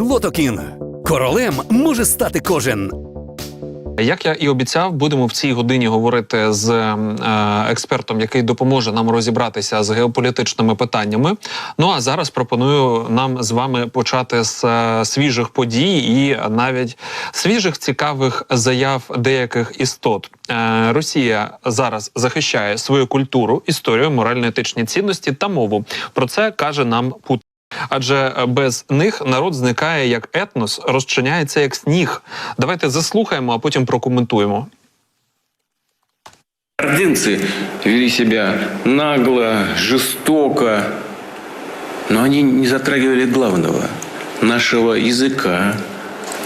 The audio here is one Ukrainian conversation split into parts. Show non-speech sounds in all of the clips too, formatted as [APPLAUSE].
Лотокін. Королем може стати кожен. Як я і обіцяв, будемо в цій годині говорити з е, експертом, який допоможе нам розібратися з геополітичними питаннями. Ну а зараз пропоную нам з вами почати з е, свіжих подій і навіть свіжих цікавих заяв деяких істот. Е, Росія зараз захищає свою культуру, історію, морально-етичні цінності та мову. Про це каже нам Путін. Адже без них народ зникає як етнос, розчиняється як сніг. Давайте заслухаємо, а потім прокоментуємо. Ордынцы вели себя нагло, жестоко, но они не затрагивали главного – нашего языка,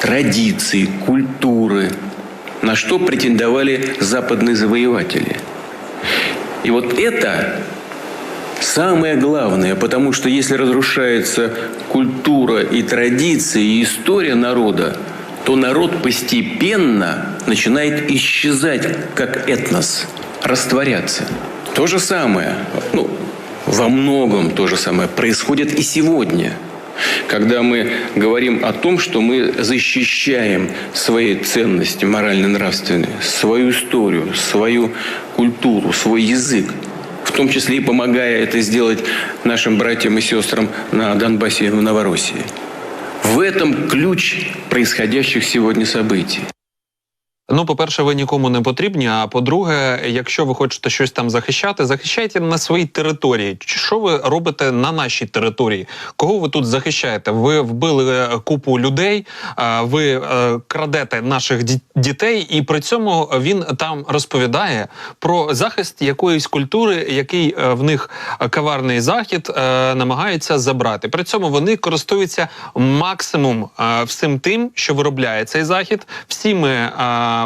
традиций, культуры, на что претендовали западные завоеватели. И вот это самое главное, потому что если разрушается культура и традиции, и история народа, то народ постепенно начинает исчезать как этнос, растворяться. То же самое, ну, во многом то же самое происходит и сегодня. Когда мы говорим о том, что мы защищаем свои ценности морально-нравственные, свою историю, свою культуру, свой язык, в том числе и помогая это сделать нашим братьям и сестрам на Донбассе и в Новороссии. В этом ключ происходящих сегодня событий. Ну, по-перше, ви нікому не потрібні. А по-друге, якщо ви хочете щось там захищати, захищайте на своїй території. Що ви робите на нашій території? Кого ви тут захищаєте? Ви вбили е, купу людей, ви е, крадете наших ді- дітей, і при цьому він там розповідає про захист якоїсь культури, який е, в них е, каварний захід е, намагається забрати. При цьому вони користуються максимум е, всім тим, що виробляє цей захід, всіми е,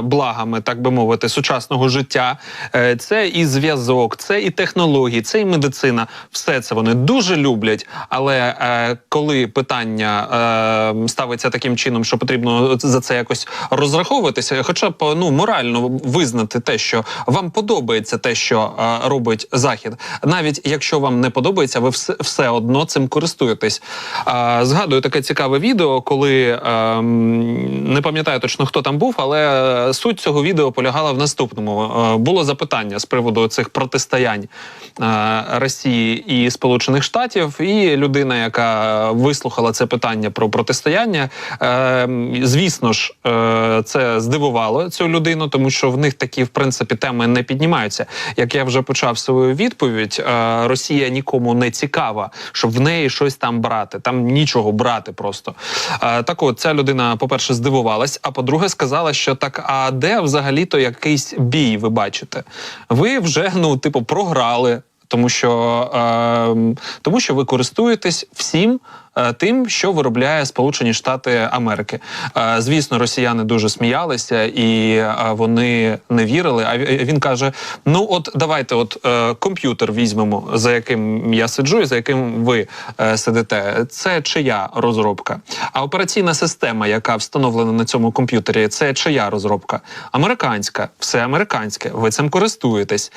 благами, так би мовити, сучасного життя. Е, Це і зв'язок, це і технології, це і медицина. Все це вони дуже люблять. Але е, коли питання е, ставиться таким чином, що потрібно за це якось розраховуватися, хоча б ну морально визнати те, що вам подобається те, що робить захід, навіть якщо вам не подобається, ви все, все одно цим користуєтесь. Згадую таке цікаве відео, коли е, не пам'ятаю точно хто там був, але суть цього відео полягала в наступному. Е, було запитання з приводу цих протистоянь е, Росії і Сполучених Штатів, і людина, яка вислухала це питання про протистояння, е, звісно ж, е, це здивувало цю людину, тому що в них такі, в принципі, теми не піднімаються. Як я вже почав свою відповідь, е, Росія нікому не цікава, щоб в неї щось там брати. Там нічого брати просто. Е, Так от ця людина, по-перше, здивувалась, а по-друге, сказала, що так, а де взагалі-то якийсь бій ви бачите? Ви вже, ну, типу, програли. Тому що, е, тому що ви користуєтесь всім тим, що виробляє Сполучені Штати Америки. Е, звісно, росіяни дуже сміялися і е, вони не вірили. А ві- він каже: Ну, от давайте, от е, комп'ютер візьмемо, за яким я сиджу, і за яким ви е, сидите. Це чия розробка? А операційна система, яка встановлена на цьому комп'ютері, це чия розробка? Американська, все американське. Ви цим користуєтесь.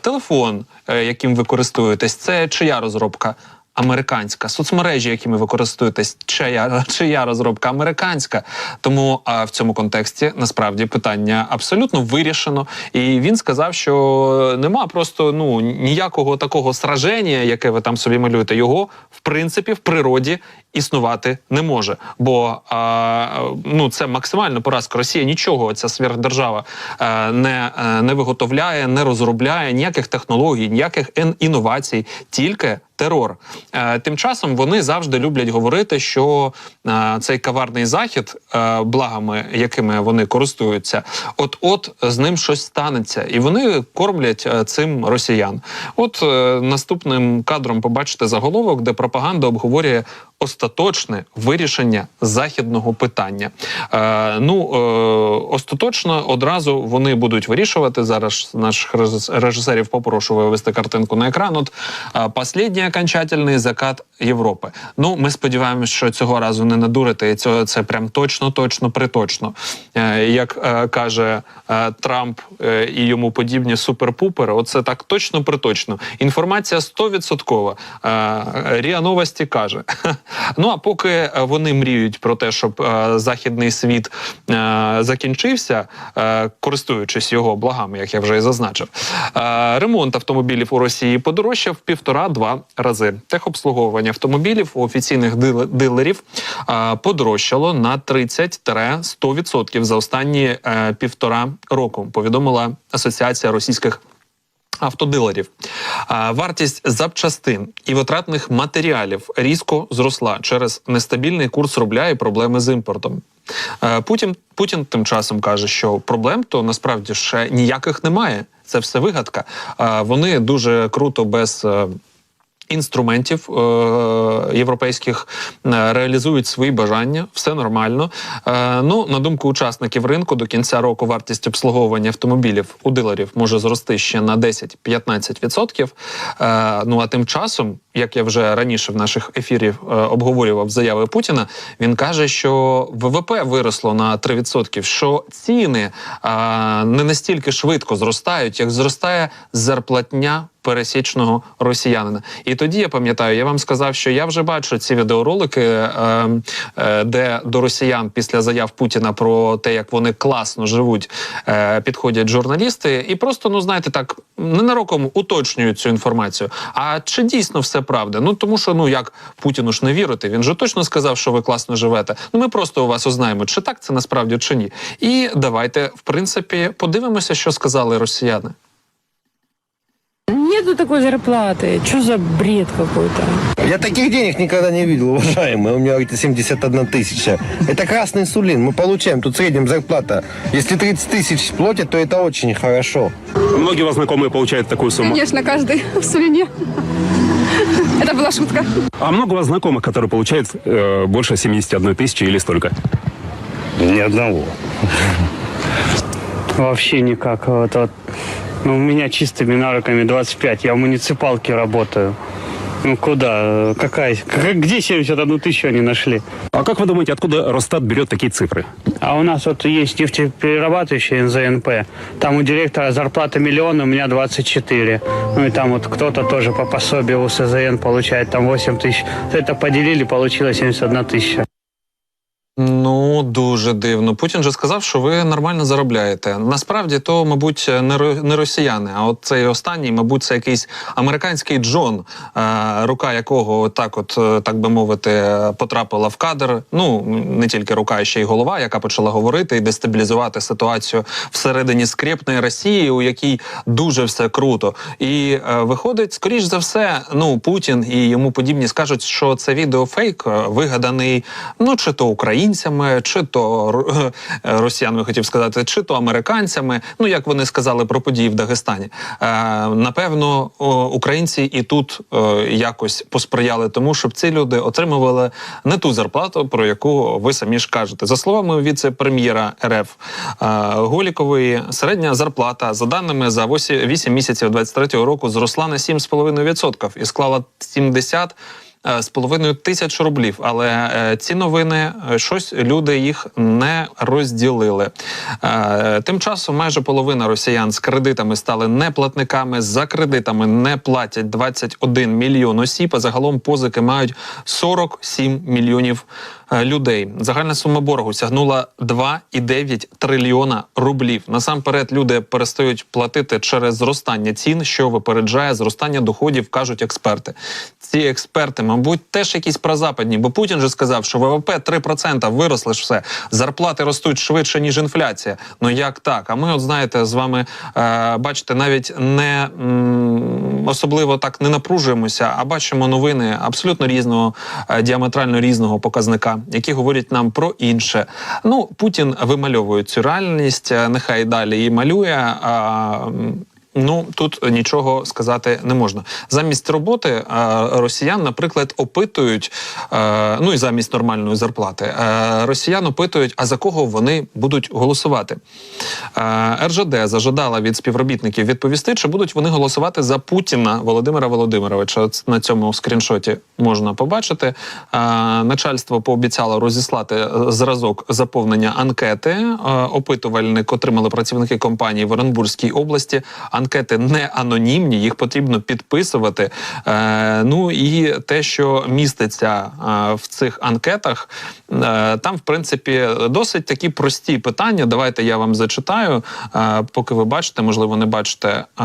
Телефон, е, яким ви користуєтесь, це чия розробка? Американська соцмережі, якими ви користуєтесь, чия, чия [LAUGHS] розробка американська. Тому а, в цьому контексті насправді питання абсолютно вирішено. І він сказав, що нема просто ну ніякого такого сраження, яке ви там собі малюєте. Його в принципі в природі існувати не може. Бо а, ну це максимальна поразка. Росія нічого ця сверхдержава е, не, е, не виготовляє, не розробляє ніяких технологій, ніяких ін- інновацій, тільки терор. Е, Тим часом вони завжди люблять говорити, що е, цей каварний захід, е, благами, якими вони користуються, от-от з ним щось станеться, і вони кормлять цим росіян. От наступним кадром побачите заголовок, де пропаганда обговорює остаточне вирішення західного питання. Е, ну е, остаточно одразу вони будуть вирішувати зараз. Наших режисерів попрошу вивести картинку на екран. От е, «Последній окончательний закат Європи. Ну ми сподіваємось, що цього разу не надурите, і цього це прям точно, точно, приточно. Е, як е, каже е, Трамп е, і йому подібні супер-пупери, оце так точно приточно. Інформація 100%. Е, Ріа Новості каже: [LAUGHS] Ну а поки е, вони мріють про те, щоб е, західний світ е, закінчився, е, користуючись його благами, як я вже і зазначив, е, ремонт автомобілів у Росії подорожчав півтора-два рази. Техобслуговування автомобілів у офіційних диле- дилерів е, подорожчало на 30-100% за останні е, півтора року. Повідомила Асоціація російських автодилерів. Вартість запчастин і витратних матеріалів різко зросла через нестабільний курс рубля і проблеми з імпортом. Е, Путін, Путін тим часом каже, що проблем то насправді ще ніяких немає. Це все вигадка. Вони дуже круто без. Інструментів е, європейських е, реалізують свої бажання, все нормально. Е, ну на думку учасників ринку, до кінця року вартість обслуговування автомобілів у дилерів може зрости ще на 10-15%. Е, ну а тим часом, як я вже раніше в наших ефірів обговорював заяви Путіна, він каже, що ВВП виросло на 3%, що ціни не настільки швидко зростають, як зростає зарплатня пересічного росіянина. І тоді я пам'ятаю, я вам сказав, що я вже бачу ці відеоролики, е, е, де до росіян після заяв Путіна про те, як вони класно живуть, е, підходять журналісти, і просто, ну знаєте, так ненароком уточнюють цю інформацію. А чи дійсно все правда? Ну тому що ну як Путіну ж не вірити, він же точно сказав, що ви класно живете. Ну ми просто у вас узнаємо, чи так це насправді чи ні. І давайте, в принципі, подивимося, що сказали росіяни. Нету такой зарплаты. Что за бред какой-то? Я таких денег никогда не видел, уважаемые. У меня говорите 71 тысяча. Это красный сулин. Мы получаем тут в среднем зарплата. Если 30 тысяч платят, то это очень хорошо. Многие вас знакомые получают такую сумму. Конечно, каждый в Сулине. Это была шутка. А много у вас знакомых, которые получают э, больше 71 тысячи или столько? Ни одного. Вообще никак. Вот, вот. Ну, у меня чистыми навыками 25. Я в муниципалке работаю. Ну куда? Какая? как- где 71 тысячу они нашли? А как вы думаете, откуда Росстат берет такие цифры? А у нас вот есть нефтеперерабатывающая НЗНП. Там у директора зарплата миллион, у меня 24. Ну и там вот кто-то тоже по пособию у СЗН получает там 8 тысяч. Это поделили, получилось 71 тысяча. Ну дуже дивно. Путін же сказав, що ви нормально заробляєте. Насправді то, мабуть, не ро- росіяни. А от цей останній, мабуть, це якийсь американський Джон, е, рука якого так, от е, так би мовити, потрапила в кадр. Ну не тільки рука, а ще й голова, яка почала говорити і дестабілізувати ситуацію всередині скрепної Росії, у якій дуже все круто. І е, виходить, скоріш за все, ну Путін і йому подібні скажуть, що це відео фейк, вигаданий, ну чи то українцями, чи то е, росіянами хотів сказати, чи то американцями. Ну як вони сказали про події в Дагестані. Е, напевно, українці і тут е, якось посприяли тому, щоб ці люди отримували не ту зарплату, про яку ви самі ж кажете. За словами віце-прем'єра РФ Голікової, середня зарплата за даними за 8 місяців 23-го року зросла на 7,5% і склала 70 е, з половиною тисяч рублів. Але е, ці новини е, щось люди їх не розділили. Е, тим часом майже половина росіян з кредитами стали неплатниками. За кредитами не платять 21 мільйон осіб. А загалом позики мають 47 мільйонів е, людей. Загальна сума боргу сягнула 2,9 трильйона рублів. Насамперед люди перестають платити через зростання цін, що випереджає зростання доходів, кажуть експерти. Ці експерти, мабуть, теж якісь прозападні, бо Путін же сказав, що ВВП 3% виросли ж все. Зарплати ростуть швидше ніж інфляція. Ну як так? А ми, от знаєте, з вами е, бачите, навіть не м, особливо так не напружуємося, а бачимо новини абсолютно різного, е, діаметрально різного показника, які говорять нам про інше. Ну, Путін вимальовує цю реальність, е, нехай далі її малює. А, Ну тут нічого сказати не можна. Замість роботи е, росіян, наприклад, опитують, е, ну і замість нормальної зарплати, е, росіян опитують, а за кого вони будуть голосувати. РЖД зажадала від співробітників відповісти, чи будуть вони голосувати за Путіна Володимира Володимировича. На цьому скріншоті можна побачити. Начальство пообіцяло розіслати зразок заповнення анкети. Опитувальник отримали працівники компанії в Оренбурзькій області. Анкета анкети не анонімні, їх потрібно підписувати. Е, ну і те, що міститься е, в цих анкетах, е, там, в принципі, досить такі прості питання. Давайте я вам зачитаю, е, поки ви бачите, можливо, не бачите. Е,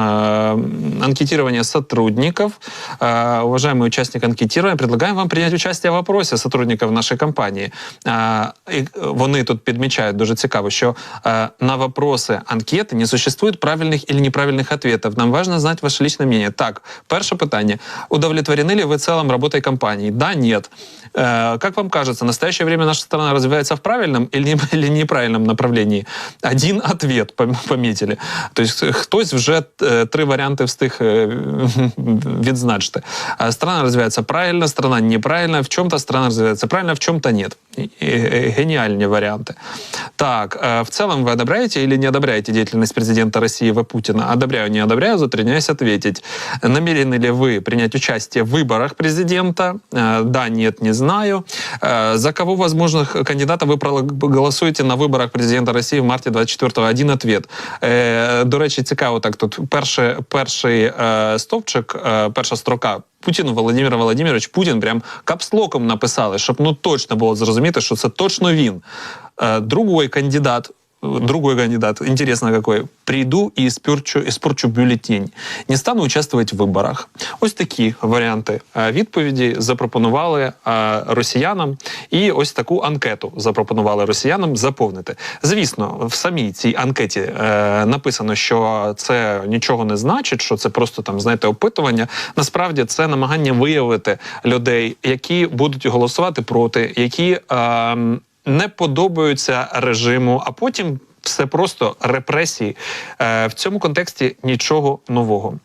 анкетирование сотрудников. Э, уважаемый участник анкетирования, предлагаем вам принять участие в опросе сотрудников нашей компании. Э, і вони тут підмічають дуже цікаво, що э, на вопросы анкети не существует правильных или неправильных ответов. Нам важно знать ваше личное мнение. Так, перше питання. Удовлетворены ли вы целом работой компании? Да, нет. Э, как вам кажется, в настоящее время наша страна развивается в правильном или, не- или неправильном направлении? Один ответ пом- пометили. Тобто хтось вже е, три варіанти встиг е, [LAUGHS] відзначити. А Страна розвивається правильно, страна неправильно, в чому-то страна розвивається правильно, в чому-то нет. І- і- і Гениальні варіанти. Так, э, в целом вы одобряете или не одобряете деятельность президента России В. Путина? Одобряю, не одобряю, затрудняюсь ответить. Намерены ли вы принять участие в выборах президента? Э, Да, нет, не знаю. Э, За кого возможных кандидатов вы проголосуете на выборах президента России в марте 24-го? Один ответ. Е, До речі, цікаво так тут. Перший, перший е, стовпчик, е, перша строка. Путін Володимир Володимирович Путін прям капслоком написали, щоб ну точно було зрозуміти, що це точно він. Е, Другий кандидат. Другой кандидат, интересно какой. Приду и испорчу, испорчу бюллетень. Не стану участвовать в виборах. Ось такі варіанти відповіді запропонували росіянам, і ось таку анкету запропонували росіянам заповнити. Звісно, в самій цій анкеті е, написано, що це нічого не значить, що це просто там знаєте опитування. Насправді це намагання виявити людей, які будуть голосувати проти, які. Е, не подобаються режиму, а потім все просто репресії. Е, в цьому контексті нічого нового.